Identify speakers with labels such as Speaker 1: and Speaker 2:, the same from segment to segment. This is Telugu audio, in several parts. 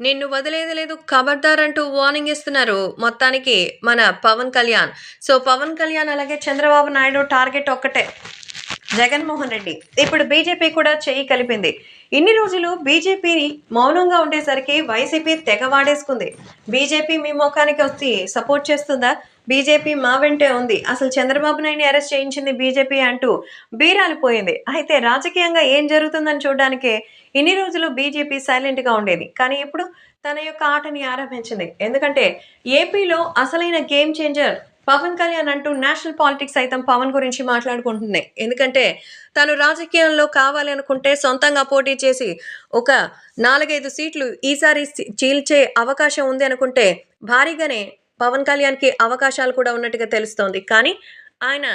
Speaker 1: నిన్ను వదిలేది లేదు. ఖబర్దార్ అంటూ వార్నింగ్ ఇస్తున్నారు మొత్తానికి మన పవన్ కళ్యాణ్. సో పవన్ కళ్యాణ్ అలాగే చంద్రబాబు నాయుడు టార్గెట్ ఒక్కటే. జగన్మోహన్ రెడ్డి. ఇప్పుడు బీజేపీ కూడా చేయి కలిపింది. ఇన్ని రోజులు బీజేపీ మౌనంగా ఉండేసరికి వైసీపీ తెగ వాడేసుకుంది. బీజేపీ మీ ముఖానికి వచ్చి సపోర్ట్ చేస్తుందా? బీజేపీ మా వెంటే ఉంది. అసలు చంద్రబాబు నాయుడిని అరెస్ట్ చేయించింది బీజేపీ అంటూ బీరాలిపోయింది అయితే రాజకీయంగా ఏం జరుగుతుందని చూడడానికే ఇన్ని రోజులు బీజేపీ సైలెంట్గా ఉండేది. కానీ ఇప్పుడు తన యొక్క ఆటని ఆరంభించింది. ఎందుకంటే ఏపీలో అసలైన గేమ్ చేంజర్ పవన్ కళ్యాణ్ అంటూ నేషనల్ పాలిటిక్స్ సైతం పవన్ గురించి మాట్లాడుకుంటున్నాయి. ఎందుకంటే తను రాజకీయంలో కావాలి అనుకుంటే సొంతంగా పోటీ చేసి ఒక నాలుగైదు సీట్లు ఈసారి చీల్చే అవకాశం ఉంది అనుకుంటే భారీగానే పవన్ కళ్యాణ్కి అవకాశాలు కూడా ఉన్నట్టుగా తెలుస్తోంది. కానీ ఆయన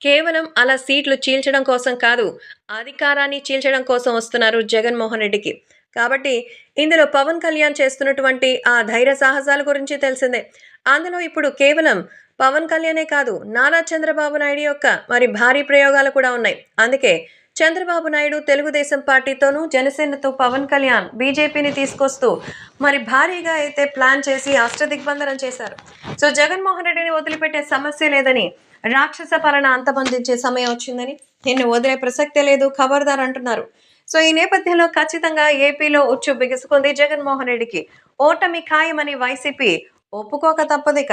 Speaker 1: కేవలం అలా సీట్లు చీల్చడం కోసం కాదు అధికారాన్ని చీల్చడం కోసం వస్తున్నారు జగన్మోహన్ రెడ్డికి. కాబట్టి ఇందులో పవన్ కళ్యాణ్ చేస్తున్నటువంటి ఆ ధైర్య సాహసాల గురించి తెలిసిందే. అందులో ఇప్పుడు కేవలం పవన్ కళ్యాణే కాదు నారా చంద్రబాబు నాయుడు యొక్క మరి భారీ ప్రయోగాలు కూడా ఉన్నాయి. అందుకే చంద్రబాబు నాయుడు తెలుగుదేశం పార్టీతోనూ జనసేనతో పవన్ కళ్యాణ్ బీజేపీని తీసుకొస్తూ మరి భారీగా అయితే ప్లాన్ చేసి అష్టదిగ్బంధనం చేశారు. సో జగన్మోహన్ రెడ్డిని వదిలిపెట్టే సమస్య లేదని రాక్షస పాలన అంతమందించే సమయం వచ్చిందని నిన్ను వదిలే ప్రసక్తే లేదు ఖబర్దార్ అంటున్నారు. సో ఈ నేపథ్యంలో ఖచ్చితంగా ఏపీలో ఉచ్చు బిగుసుకుంది జగన్మోహన్ రెడ్డికి. ఓటమి ఖాయమని వైసీపీ ఒప్పుకోక తప్పదిక